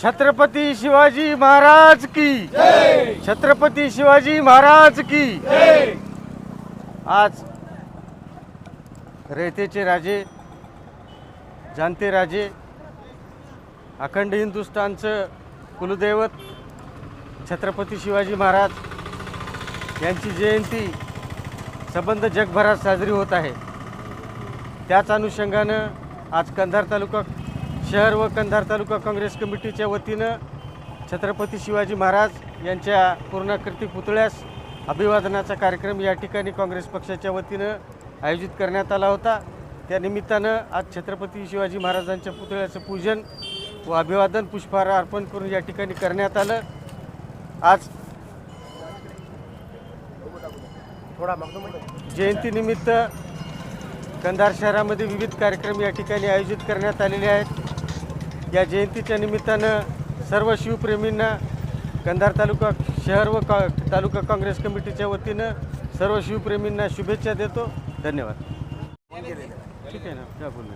छत्रपती शिवाजी महाराज की छत्रपती शिवाजी महाराज की आज रयतेचे राजे जाणते राजे अखंड हिंदुस्थानचं कुलदैवत छत्रपती शिवाजी महाराज यांची जयंती संबंध जगभरात साजरी होत आहे. त्याच अनुषंगानं आज कंधार तालुका शहर व कंधार तालुका काँग्रेस कमिटीच्या वतीनं छत्रपती शिवाजी महाराज यांच्या पूर्णाकृती पुतळ्यास अभिवादनाचा कार्यक्रम या ठिकाणी काँग्रेस पक्षाच्या वतीनं आयोजित करण्यात आला होता. त्या निमित्तानं आज छत्रपती शिवाजी महाराजांच्या पुतळ्याचं पूजन व अभिवादन पुष्पहार अर्पण करून या ठिकाणी करण्यात आलं. आज जयंतीनिमित्त कंधार शहरामध्ये विविध कार्यक्रम या ठिकाणी आयोजित करण्यात आलेले आहेत. या जयंतीच्या निमित्तानं सर्व शिवप्रेमींना कंधार तालुका शहर व का तालुका काँग्रेस कमिटीच्या वतीनं सर्व शिवप्रेमींना शुभेच्छा देतो. धन्यवाद. ठीक आहे ना? क्या बोलू